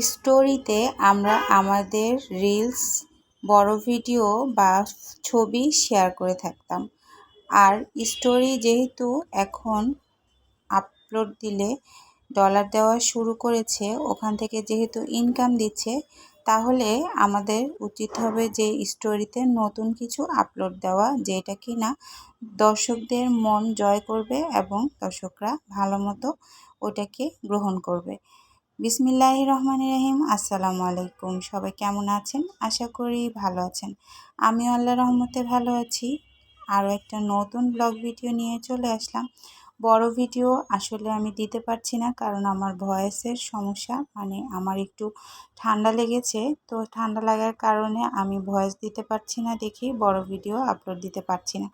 স্টোরিতে আমরা আমাদের রিলস বড় ভিডিও বা ছবি শেয়ার করে থাকতাম। আর স্টোরি যেহেতু এখন আপলোড দিলে ডলার দেওয়া শুরু করেছে, ওখান থেকে যেহেতু ইনকাম দিচ্ছে, তাহলে আমাদের উচিত হবে যে স্টোরিতে নতুন কিছু আপলোড দেওয়া, যেটা কি না দর্শকদের মন জয় করবে এবং দর্শকরা ভালো মতো ওটাকে গ্রহণ করবে। বিসমিল্লাহ রহমান রহিম। আসসালামু আলাইকুম। সবাই কেমন আছেন? আশা করি ভালো আছেন। আমি আল্লাহ রহমতে ভালো আছি। আরও একটা নতুন ব্লগ ভিডিও নিয়ে চলে আসলাম। বড় ভিডিও আসলে আমি দিতে পারছি না কারণ আমার ভয়েসের সমস্যা। মানে আমার একটু ঠান্ডা লেগেছে। তো ঠান্ডা লাগার কারণে আমি ভয়েস দিতে পারছি না দেখি বড় ভিডিও আপলোড দিতে পারছি না।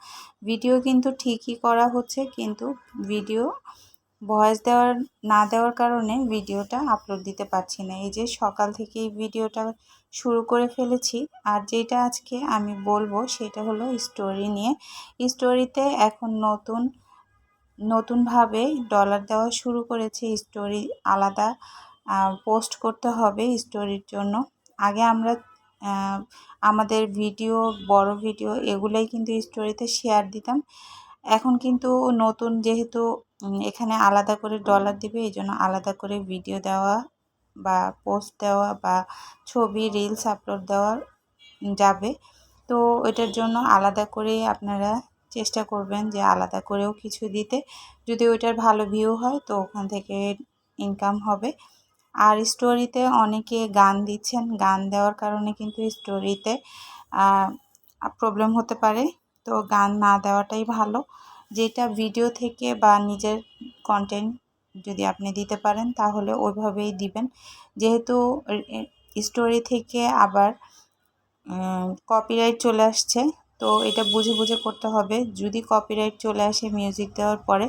ভিডিও কিন্তু ঠিকই করা হচ্ছে, কিন্তু ভিডিও ভয়েস দেওয়ার, না দেওয়ার কারণে ভিডিওটা আপলোড দিতে পারছি না। এই যে সকাল থেকেই ভিডিওটা শুরু করে ফেলেছি। আর যেটা আজকে আমি বলব সেটা হলো স্টোরি নিয়ে। স্টোরিতে এখন নতুন, নতুনভাবে ডলার দেওয়া শুরু করেছে। স্টোরি আলাদা পোস্ট করতে হবে স্টোরির জন্য। আগে আমরা আমাদের ভিডিও, বড় ভিডিও এগুলোই কিন্তু স্টোরিতে শেয়ার দিতাম। এখন কিন্তু নতুন যেহেতু এখানে আলাদা করে ডলার দিবে, এই জন্য আলাদা করে ভিডিও দেওয়া বা পোস্ট দেওয়া বা ছবি রিলস আপলোড দেওয়া যাবে। তো এটার জন্য আলাদা করে আপনারা চেষ্টা করবেন যে আলাদা করেও কিছু দিতে। যদি ওইটার ভালো ভিউ হয় তো ওখান থেকে ইনকাম হবে। আর স্টোরিতে অনেকে গান দিচ্ছেন, গান দেওয়ার কারণে কিন্তু স্টোরিতে প্রবলেম হতে পারে। তো গান না দেওয়াটাই ভালো। যেটা ভিডিও থেকে বা নিজের কন্টেন্ট যদি আপনি দিতে পারেন, তাহলে ওইভাবেই দিবেন। যেহেতু স্টোরি থেকে আবার কপিরাইট চলে আসছে, তো এটা বুঝে বুঝে করতে হবে। যদি কপিরাইট চলে আসে মিউজিক দেওয়ার পরে,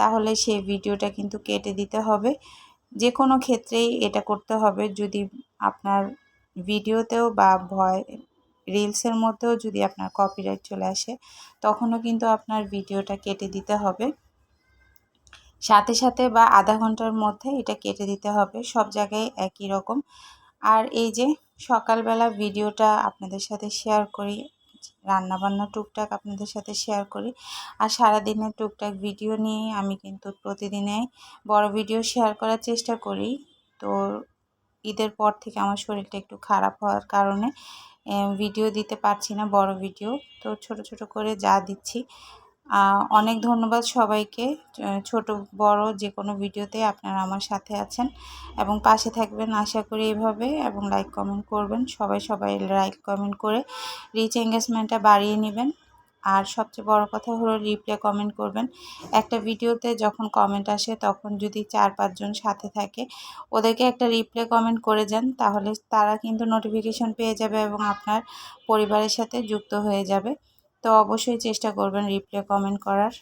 তাহলে সেই ভিডিওটা কিন্তু কেটে দিতে হবে। যে কোনো ক্ষেত্রেই এটা করতে হবে। যদি আপনার ভিডিওতেও বা ভয় রিলসের মধ্যেও যদি আপনার কপিরাইট চলে আসে, তখনও কিন্তু আপনার ভিডিওটা কেটে দিতে হবে। সাথে সাথে বা আধা ঘণ্টার মধ্যে এটা কেটে দিতে হবে, সব জায়গায় একই রকম। আর এই যে সকালবেলা ভিডিওটা আপনাদের সাথে শেয়ার করি, রান্নাবান্না টুকটাক আপনাদের সাথে শেয়ার করি, আর সারাদিনের টুকটাক ভিডিও নিয়ে আমি কিন্তু প্রতিদিনে বড় ভিডিও শেয়ার করার চেষ্টা করি। তো ঈদের পর থেকে আমার শরীরটা একটু খারাপ হওয়ার কারণে ভিডিও দিতে পারছি না, বড় ভিডিও তো ছোট ছোট করে যা দিচ্ছি। অনেক ধন্যবাদ সবাইকে। ছোট, বড় যে কোনো ভিডিওতে আপনারা আমার সাথে আছেন। এবং পাশে থাকবেন আশা করি এইভাবে এবং লাইক কমেন্ট করবেন। সবাই সবাই লাইক কমেন্ট করে রিচ এঙ্গেজমেন্টটা বাড়িয়ে নেবেন। আর সবচেয়ে বড় কথা হলো রিপ্লে কমেন্ট করবেন। একটা ভিডিওতে যখন কমেন্ট আসে তখন যদি চার পাঁচজন সাথে থাকে, ওদেরকে একটা রিপ্লে কমেন্ট করে যান, তাহলে তারা কিন্তু নোটিফিকেশন পেয়ে যাবে এবং আপনার পরিবারের সাথে যুক্ত হয়ে যাবে। তো অবশ্যই চেষ্টা করবেন রিপ্লে কমেন্ট করার।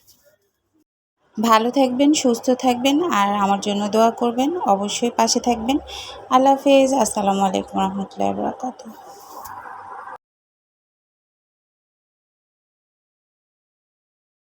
ভালো থাকবেন, সুস্থ থাকবেন আর আমার জন্য দোয়া করবেন। অবশ্যই পাশে থাকবেন। আল্লাহ হাফেজ। আসসালামু আলাইকুম রহমতুল্লাহ বরাকাতু